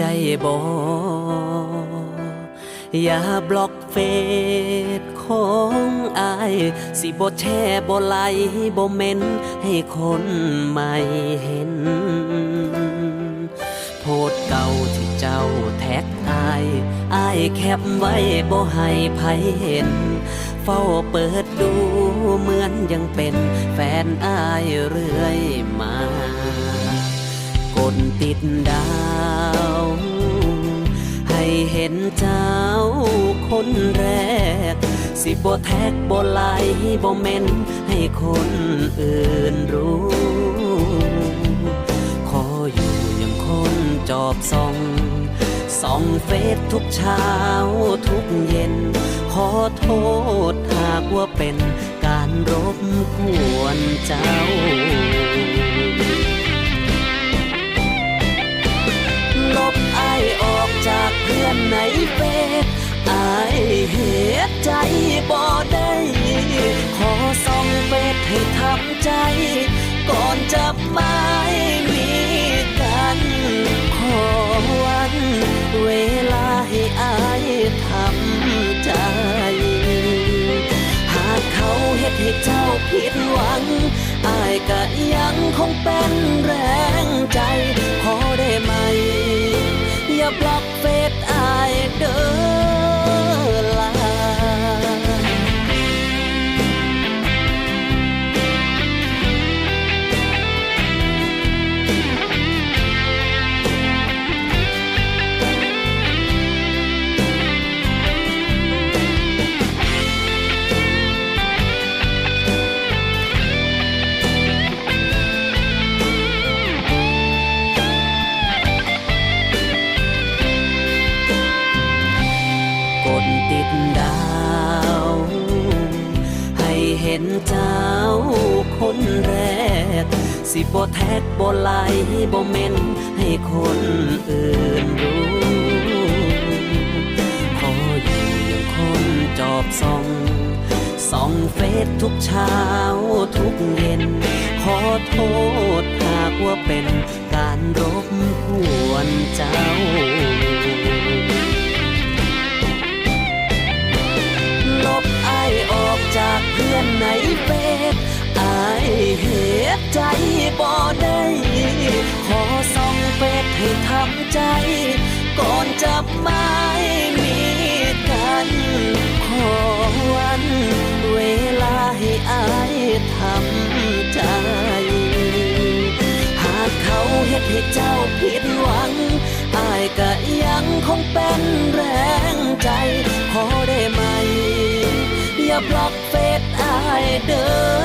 ได้บ่อย่าบล็อกเฟซของอาย สิบ่แช่บ่ไลบ่เม้นให้คนใหม่เห็น โพสต์เก่าที่เจ้าแท็กอายอายแคปไว้บ่ให้ไผเห็น เฝ้าเปิดดูเหมือนยังเป็นแฟนอายเรื่อยมา กดติดดาว เห็นเจ้าคนแรก สิบ่แท็กบ่ไลบ่เมนให้คนอื่นรู้ ขออยู่ยังคนจอบส่องส่องเฟซทุกเช้าทุกเย็น ขอโทษหากว่าเป็นการรบกวนเจ้า เฟซไอายเหตุใจบ่ได้ ขอส่องเฟซให้ทำใจ ก่อนจะไม่มีกัน ขอวันเว ดดาว ให้เห็นเจ้าคนแรก สิบ่แท็กบ่ไลค์บ่เมนให้คนอื่นรู้ขออยู่อย่างคนจอบส่องส่องเฟซทุกเช้าทุกเย็น ขอโทษหากว่าเป็นการรบกวนเจ้า บ่ได้ขอส่องเฟซให้ทำใจ ก่อนจะไม่มีกัน ขอวัน เวลาให้อายทำใจ หากเขาเฮ็ดให้เจ้าผิดหวังอายก็ยังคงเป็นแรงใจ ขอได้ไหม อย่าบล็อกเฟซอายเด้อ